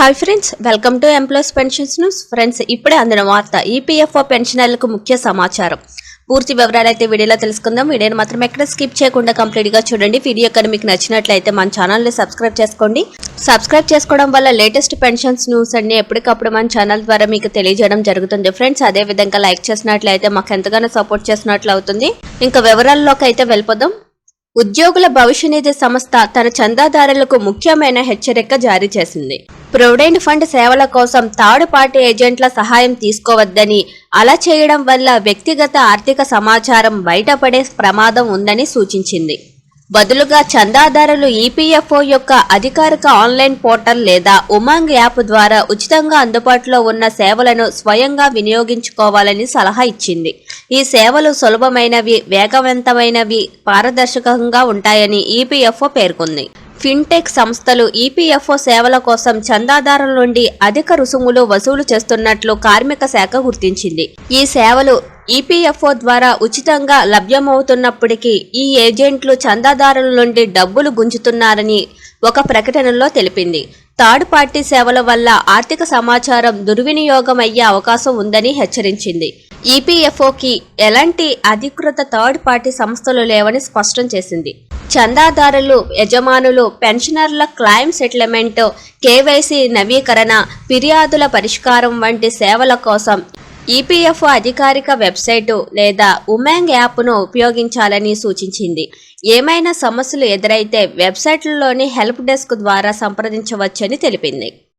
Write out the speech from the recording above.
Hi friends welcome to employees pensions news friends ఇప్పుడే అందిన వార్త ఈపీఎఫ్ఓ పెన్షనర్లకు ముఖ్య సమాచారం. పూర్తి వివరాలు అయితే వీడియోలో తెలుసుకుందాం. వీడియోని మాత్రం ఎక్కడ స్కిప్ చేయకుండా కంప్లీట్గా చూడండి. వీడియో కానీ మీకు నచ్చినట్లయితే మన ఛానల్ని సబ్స్క్రైబ్ చేసుకోండి. సబ్స్క్రైబ్ చేసుకోవడం వల్ల లేటెస్ట్ పెన్షన్స్ న్యూస్ అన్ని ఎప్పటికప్పుడు మన ఛానల్ ద్వారా మీకు తెలియజేయడం జరుగుతుంది. ఫ్రెండ్స్ అదే విధంగా లైక్ చేసినట్లయితే మాకు ఎంతగానో సపోర్ట్ చేసినట్లు అవుతుంది. ఇంకా వివరాల్లోకి అయితే వెళ్ళిపోదాం. ఉద్యోగుల భవిష్య నిధి సంస్థ తన చందాదారులకు ముఖ్యమైన హెచ్చరిక జారీ చేసింది. ప్రొవిడెంట్ ఫండ్ సేవల కోసం థర్డ్ పార్టీ ఏజెంట్ల సహాయం తీసుకోవద్దని అలా చేయడం వల్ల వ్యక్తిగత ఆర్థిక సమాచారం బయటపడే ప్రమాదం ఉందని సూచించింది. బదులుగా చందాదారులు ఈపీఎఫ్ఓ యొక్క అధికారిక ఆన్లైన్ పోర్టల్ లేదా ఉమాంగ్ యాప్ ద్వారా ఉచితంగా అందుబాటులో ఉన్న సేవలను స్వయంగా వినియోగించుకోవాలని సలహా ఇచ్చింది. ఈ సేవలు సులభమైనవి వేగవంతమైనవి పారదర్శకంగా ఉంటాయని ఈపీఎఫ్ఓ పేర్కొంది. ఫిన్టెక్ సంస్థలు ఈపీఎఫ్ఓ సేవల కోసం చందాదారుల నుండి అధిక రుసుములు వసూలు చేస్తున్నట్లు కార్మిక శాఖ గుర్తించింది. ఈ సేవలు ఈపీఎఫ్ఓ ద్వారా ఉచితంగా లభ్యమవుతున్నప్పటికీ ఈ ఏజెంట్లు చందాదారుల నుండి డబ్బులు గుంజుతున్నారని ఒక ప్రకటనలో తెలిపింది. థర్డ్ పార్టీ సేవల వల్ల ఆర్థిక సమాచారం దుర్వినియోగం అయ్యే అవకాశం ఉందని హెచ్చరించింది. ఈపీఎఫ్ఓకి ఎలాంటి అధికృత థర్డ్ పార్టీ సంస్థలు లేవని స్పష్టం చేసింది. చందాదారులు యజమానులు పెన్షనర్ల క్లైమ్ సెటిల్మెంట్ కేవైసీ నవీకరణ ఫిర్యాదుల పరిష్కారం వంటి సేవల కోసం ఈపీఎఫ్ఓ అధికారిక వెబ్సైటు లేదా ఉమాంగ్ యాప్ను ఉపయోగించాలని సూచించింది. ఏమైనా సమస్యలు ఎదురైతే వెబ్సైట్లలోని హెల్ప్ డెస్క్ ద్వారా సంప్రదించవచ్చని తెలిపింది.